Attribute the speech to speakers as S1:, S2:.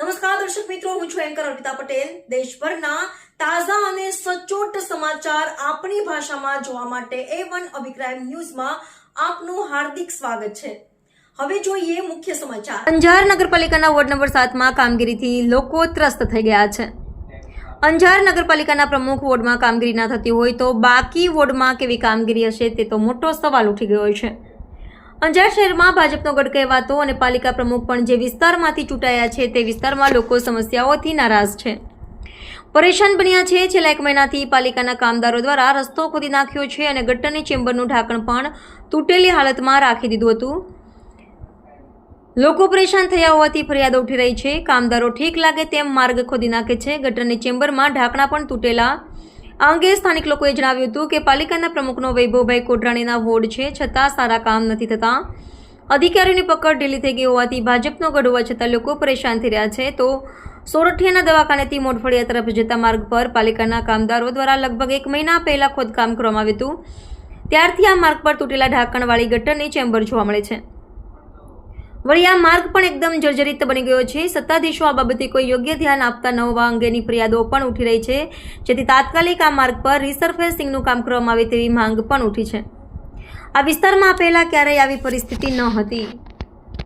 S1: નમસ્કાર, દર્શક મિત્રો, હું છું એન્કર અર્પિતા પટેલ. દેશભરના તાજા અને સચોટ સમાચાર આપણી ભાષામાં જોવા માટે એ વન અભિક્રાઇમ ન્યૂઝમાં આપનું હાર્દિક સ્વાગત છે. હવે જોઈએ મુખ્ય સમાચાર. અંજાર નગરપાલિકાના વોર્ડ નંબર સાતમાં કામગીરીથી લોકો ત્રસ્ત થઈ ગયા છે. અંજાર નગરપાલિકાના પ્રમુખ વોર્ડમાં કામગીરી ના થતી હોય તો બાકી વોર્ડમાં કેવી કામગીરી હશે તે તો મોટો સવાલ ઉઠી ગયો છે. અંજાર શહેરમાં ભાજપનો ગઢ કહેવાતો અને પાલિકા પ્રમુખ પણ જે વિસ્તારમાંથી ચૂંટાયા છે તે વિસ્તારમાં લોકો સમસ્યાઓથી નારાજ છે. પરેશાન બન્યા છે. છેલ્લા એક મહિનાથી પાલિકાના કામદારો દ્વારા રસ્તો ખોદી નાખ્યો છે અને ગટરની ચેમ્બરનું ઢાંકણ પણ તૂટેલી હાલતમાં રાખી દીધું હતું. લોકો પરેશાન થયા હોવાથી ફરિયાદો ઉઠી રહી છે. કામદારો ઠીક લાગે તેમ માર્ગ ખોદી નાખે છે. ગટરની ચેમ્બરમાં ઢાંકણા પણ તૂટેલા આ અંગે સ્થાનિક લોકોએ જણાવ્યું હતું કે પાલિકાના પ્રમુખનો વૈભવભાઈ કોટરાણીના વોર્ડ છે, છતાં સારા કામ નથી થતા. અધિકારીઓની પકડ ઢીલી થઈ ગઈ હોવાથી ભાજપનો ગઢ હોવા છતાં લોકો પરેશાન થઈ રહ્યા છે. તો સોરઠિયાના દવાખાનેથી મોટફળિયા તરફ જતા માર્ગ પર પાલિકાના કામદારો દ્વારા લગભગ એક મહિના પહેલાં ખોદકામ કરવામાં આવ્યું હતું. ત્યારથી આ માર્ગ પર તૂટેલા ઢાંકણવાળી ગટરની ચેમ્બર જોવા મળે છે. વળી આ માર્ગ પણ એકદમ જર્જરિત બની ગયો છે. સત્તાધીશો આ બાબતે કોઈ યોગ્ય ધ્યાન આપતા ન હોવા અંગેની ફરિયાદો પણ ઉઠી રહી છે. જેથી તાત્કાલિક આ માર્ગ પર રિસર્ફેસિંગનું કામ કરવામાં આવે તેવી માંગ પણ ઉઠી છે. આ વિસ્તારમાં પહેલાં ક્યારેય આવી પરિસ્થિતિ ન હતી.